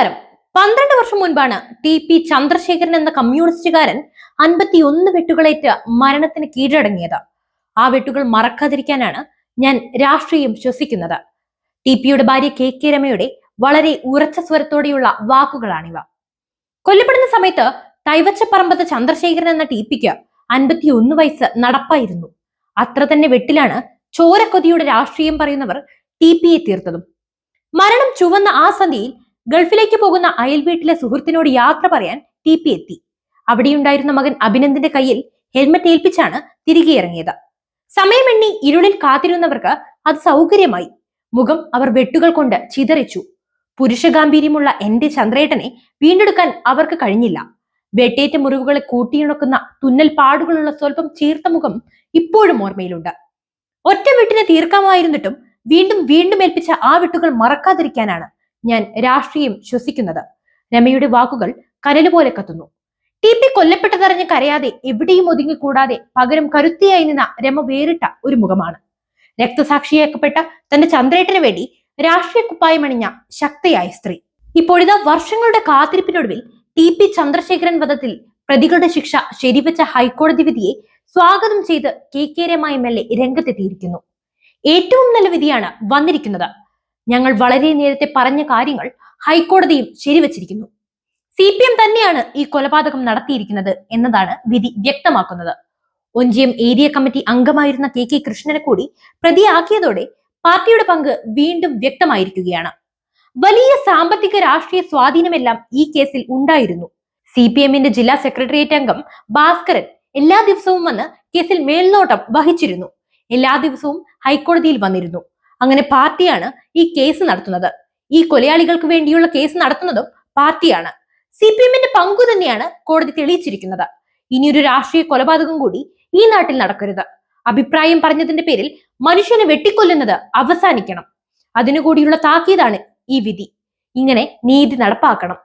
നമസ്കാരം. പന്ത്രണ്ട് വർഷം മുൻപാണ് ടി പി ചന്ദ്രശേഖരൻ എന്ന കമ്മ്യൂണിസ്റ്റുകാരൻ അൻപത്തിയൊന്ന് വെട്ടുകളേറ്റ് മരണത്തിന് കീഴടങ്ങിയത്. ആ വെട്ടുകൾ മറക്കാതിരിക്കാനാണ് ഞാൻ രാഷ്ട്രീയം ശ്വസിക്കുന്നത്. ടി പിയുടെ ഭാര്യ കെ കെ രമയുടെ വളരെ ഉറച്ച സ്വരത്തോടെയുള്ള വാക്കുകളാണിവ. കൊല്ലപ്പെടുന്ന സമയത്ത് തൈവച്ചപ്പറമ്പത്ത് ചന്ദ്രശേഖരൻ എന്ന ടി പിക്ക് അൻപത്തിയൊന്ന് വയസ്സ് നടപ്പായിരുന്നു. അത്ര തന്നെ വെട്ടിലാണ് ചോരക്കൊതിയുടെ രാഷ്ട്രീയം പറയുന്നവർ ടി പിയെ തീർത്തതും. മരണം ചുവന്ന ആ സന്ധ്യയിൽ ഗൾഫിലേക്ക് പോകുന്ന അയൽവീട്ടിലെ സുഹൃത്തിനോട് യാത്ര പറയാൻ ടി പി എത്തി. അവിടെയുണ്ടായിരുന്ന മകൻ അഭിനന്ദിന്റെ കയ്യിൽ ഹെൽമറ്റ് ഏൽപ്പിച്ചാണ് തിരികെ ഇറങ്ങിയത്. സമയമെണ്ണി ഇരുളിൽ കാത്തിരുന്നവർക്ക് അത് സൗകര്യമായി. മുഖം അവർ വെട്ടുകൾ കൊണ്ട് ചിതറിച്ചു. പുരുഷഗാംഭീര്യമുള്ള എന്റെ ചന്ദ്രേട്ടനെ വീണ്ടെടുക്കാൻ അവർക്ക് കഴിഞ്ഞില്ല. വെട്ടേറ്റ മുറിവുകളെ കൂട്ടിയിണക്കുന്ന തുന്നൽ പാടുകളുള്ള സ്വല്പം ചീർത്ത മുഖം ഇപ്പോഴും ഓർമ്മയിലുണ്ട്. ഒറ്റ വെട്ടിനെ തീർക്കാമായിരുന്നിട്ടും വീണ്ടും വീണ്ടും ഏൽപ്പിച്ച ആ വെട്ടുകൾ മറക്കാതിരിക്കാനാണ് ഞാൻ രാഷ്ട്രീയം ശ്വസിക്കുന്നത്. രമയുടെ വാക്കുകൾ കരലുപോലെ കത്തുന്നു. ടി പി കൊല്ലപ്പെട്ടതറിഞ്ഞ് കരയാതെ എവിടെയും ഒതുങ്ങിക്കൂടാതെ പകരം കരുത്തിയായി നിന്ന രമ വേറിട്ട ഒരു മുഖമാണ്. രക്തസാക്ഷിയാക്കപ്പെട്ട തന്റെ ചന്ദ്രേട്ടന് വേണ്ടി രാഷ്ട്രീയ കുപ്പായമണിഞ്ഞ ശക്തയായ സ്ത്രീ. ഇപ്പോഴിതാ വർഷങ്ങളുടെ കാത്തിരിപ്പിനൊടുവിൽ ടി പി ചന്ദ്രശേഖരൻ വധത്തിൽ പ്രതികളുടെ ശിക്ഷ ശരിവെച്ച ഹൈക്കോടതി വിധിയെ സ്വാഗതം ചെയ്ത് K K Rama M L A രംഗത്തെത്തിയിരിക്കുന്നു. ഏറ്റവും നല്ല വിധിയാണ് വന്നിരിക്കുന്നത്. ഞങ്ങൾ വളരെ നേരത്തെ പറഞ്ഞ കാര്യങ്ങൾ ഹൈക്കോടതിയും ശരിവച്ചിരിക്കുന്നു. സി പി എം തന്നെയാണ് ഈ കൊലപാതകം നടത്തിയിരിക്കുന്നത് എന്നതാണ് വിധി വ്യക്തമാക്കുന്നത്. ഒഞ്ചിയം ഏരിയ കമ്മിറ്റി അംഗമായിരുന്ന കെ കെ കൃഷ്ണനെ കൂടി പ്രതിയാക്കിയതോടെ പാർട്ടിയുടെ പങ്ക് വീണ്ടും വ്യക്തമായിരിക്കുകയാണ്. വലിയ സാമ്പത്തിക രാഷ്ട്രീയ സ്വാധീനമെല്ലാം ഈ കേസിൽ ഉണ്ടായിരുന്നു. സി പി എമ്മിന്റെ ജില്ലാ സെക്രട്ടേറിയറ്റ് അംഗം ഭാസ്കരൻ എല്ലാ ദിവസവും വന്ന് കേസിൽ മേൽനോട്ടം വഹിച്ചിരുന്നു. എല്ലാ ദിവസവും ഹൈക്കോടതിയിൽ വന്നിരുന്നു. അങ്ങനെ പാർട്ടിയാണ് ഈ കേസ് നടത്തുന്നത്. ഈ കൊലയാളികൾക്ക് വേണ്ടിയുള്ള കേസ് നടത്തുന്നതും പാർട്ടിയാണ്. സി പി എമ്മിന്റെ പങ്കു തന്നെയാണ് കോടതി തെളിയിച്ചിരിക്കുന്നത്. ഇനിയൊരു രാഷ്ട്രീയ കൊലപാതകം കൂടി ഈ നാട്ടിൽ നടക്കരുത്. അഭിപ്രായം പറഞ്ഞതിന്റെ പേരിൽ മനുഷ്യനെ വെട്ടിക്കൊല്ലുന്നത് അവസാനിക്കണം. അതിനുകൂടിയുള്ള താക്കീതാണ് ഈ വിധി. ഇങ്ങനെ നീതി നടപ്പാക്കണം.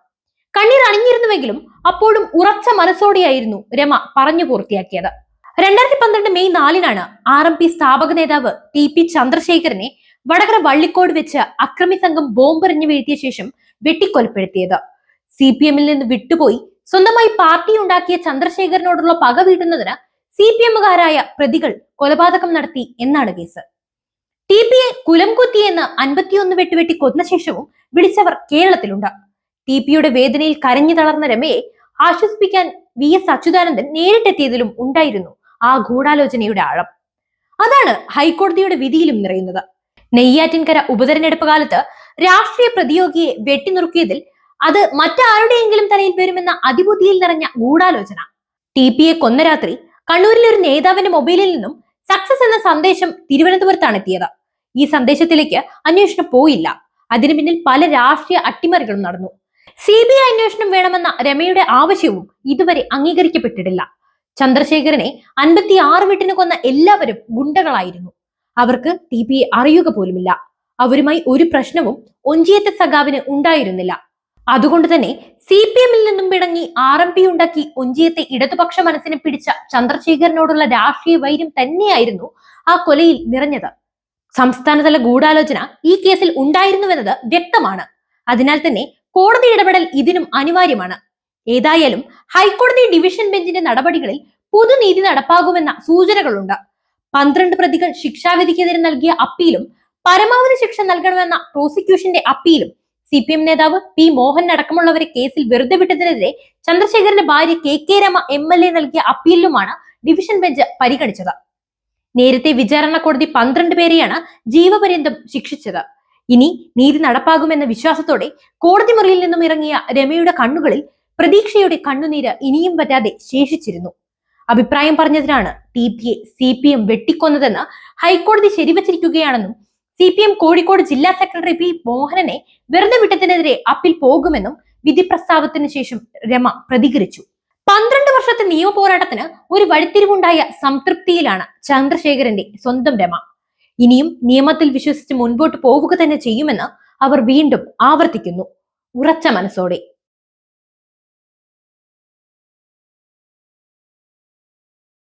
കണ്ണീർ അണിഞ്ഞിരുന്നുവെങ്കിലും അപ്പോഴും ഉറച്ച മനസ്സോടെയായിരുന്നു രമ പറഞ്ഞു പൂർത്തിയാക്കിയത്. രണ്ടായിരത്തി പന്ത്രണ്ട് മെയ് നാലിനാണ് ആർ എം പി സ്ഥാപക നേതാവ് ടി പി ചന്ദ്രശേഖരനെ വടകര വള്ളിക്കോട് വെച്ച് അക്രമി സംഘം ബോംബെറിഞ്ഞു വീഴ്ത്തിയ ശേഷം വെട്ടിക്കൊലപ്പെടുത്തിയത്. സി പി എമ്മിൽ നിന്ന് വിട്ടുപോയി. സ്വന്തമായി പാർട്ടി ഉണ്ടാക്കിയ ചന്ദ്രശേഖരനോടുള്ള പക വീട്ടുന്നതിന് സി പി എമ്മുകാരായ പ്രതികൾ കൊലപാതകം നടത്തി എന്നാണ് കേസ്. ടി പി എ കുലം കുത്തിയെന്ന് അൻപത്തിയൊന്ന് വെട്ടുവെട്ടി കൊന്ന ശേഷവും വിളിച്ചവർ കേരളത്തിലുണ്ട്. ടി പിയുടെ വേദനയിൽ കരഞ്ഞു തളർന്ന രമയെ ആശ്വസിപ്പിക്കാൻ വി എസ് അച്യുതാനന്ദൻ നേരിട്ടെത്തിയതിലും ഉണ്ടായിരുന്നു ആ ഗൂഢാലോചനയുടെ ആഴം. അതാണ് ഹൈക്കോടതിയുടെ വിധിയിലും നിറയുന്നത്. നെയ്യാറ്റിൻകര ഉപതെരഞ്ഞെടുപ്പ് കാലത്ത് രാഷ്ട്രീയ പ്രതിയോഗിയെ വെട്ടിനുറുക്കിയതിൽ അത് മറ്റാരുടെയെങ്കിലും തലയിൽ വരുമെന്ന അതിബുദ്ധിയിൽ നിറഞ്ഞ ഗൂഢാലോചന. ടി പിയെ കൊന്ന രാത്രി കണ്ണൂരിലെ ഒരു നേതാവിന്റെ മൊബൈലിൽ നിന്നും സക്സസ് എന്ന സന്ദേശം തിരുവനന്തപുരത്താണ് എത്തിയത് ഈ സന്ദേശത്തിലേക്ക് അന്വേഷണം പോയില്ല. അതിനു പിന്നിൽ പല രാഷ്ട്രീയ അട്ടിമറികളും നടന്നു. സി ബി ഐ അന്വേഷണം വേണമെന്ന രമയുടെ ആവശ്യവും ഇതുവരെ അംഗീകരിക്കപ്പെട്ടിട്ടില്ല. ചന്ദ്രശേഖരനെ അൻപത്തി ആറ് വീട്ടിന് കൊന്ന എല്ലാവരും ഗുണ്ടകളായിരുന്നു. അവർക്ക് ടി പി അറിയുക പോലുമില്ല. അവരുമായി ഒരു പ്രശ്നവും ഒഞ്ചിയത്തെ സഖാവിന് ഉണ്ടായിരുന്നില്ല. അതുകൊണ്ട് തന്നെ സി പി എമ്മിൽ നിന്നും പിടങ്ങി ആർ എം പി ഉണ്ടാക്കി ഒഞ്ചിയത്തെ ഇടതുപക്ഷ മനസ്സിനെ പിടിച്ച ചന്ദ്രശേഖരനോടുള്ള രാഷ്ട്രീയ വൈര്യം തന്നെയായിരുന്നു ആ കൊലയിൽ നിറഞ്ഞത്. സംസ്ഥാനതല ഗൂഢാലോചന ഈ കേസിൽ ഉണ്ടായിരുന്നുവെന്നത് വ്യക്തമാണ്. അതിനാൽ തന്നെ കോടതി ഇടപെടൽ ഇതിനും അനിവാര്യമാണ്. ഏതായാലും ഹൈക്കോടതി ഡിവിഷൻ ബെഞ്ചിന്റെ നടപടികളിൽ പുതുനീതി നടപ്പാകുമെന്ന സൂചനകളുണ്ട്. പന്ത്രണ്ട് പ്രതികൾ ശിക്ഷാവിധിക്കെതിരെ നൽകിയ അപ്പീലും പരമാവധി ശിക്ഷ നൽകണമെന്ന പ്രോസിക്യൂഷന്റെ അപ്പീലും സി പി എം നേതാവ് പി മോഹൻ അടക്കമുള്ളവരെ കേസിൽ വെറുതെ വിട്ടതിനെതിരെ ചന്ദ്രശേഖരന്റെ ഭാര്യ K K Rama M L A നൽകിയ അപ്പീലിലുമാണ് ഡിവിഷൻ ബെഞ്ച് പരിഗണിച്ചത്. നേരത്തെ വിചാരണ കോടതി പന്ത്രണ്ട് പേരെയാണ് ജീവപര്യന്തം ശിക്ഷിച്ചത്. ഇനി നീതി നടപ്പാകുമെന്ന വിശ്വാസത്തോടെ കോടതി മുറിയിൽ നിന്നും ഇറങ്ങിയ രമയുടെ കണ്ണുകളിൽ പ്രതീക്ഷയുടെ കണ്ണുനീര് ഇനിയും പറ്റാതെ ശേഷിച്ചിരുന്നു. അഭിപ്രായം പറഞ്ഞതിനാണ് ടി പി എ സി പി എം വെട്ടിക്കൊന്നതെന്ന് ഹൈക്കോടതി ശരിവച്ചിരിക്കുകയാണെന്നും സി പി എം കോഴിക്കോട് ജില്ലാ സെക്രട്ടറി പി മോഹനനെ വെറുതെ വിട്ടതിനെതിരെ അപ്പീൽ പോകുമെന്നും വിധി പ്രസ്താവത്തിന് ശേഷം രമ പ്രതികരിച്ചു. പന്ത്രണ്ട് വർഷത്തെ നിയമ പോരാട്ടത്തിന് ഒരു വഴിത്തിരിവുണ്ടായ സംതൃപ്തിയിലാണ് ചന്ദ്രശേഖരന്റെ സ്വന്തം രമ. ഇനിയും നിയമത്തിൽ വിശ്വസിച്ച് മുൻപോട്ട് പോവുക തന്നെ ചെയ്യുമെന്ന് അവർ വീണ്ടും ആവർത്തിക്കുന്നു. ഉറച്ച മനസ്സോടെ.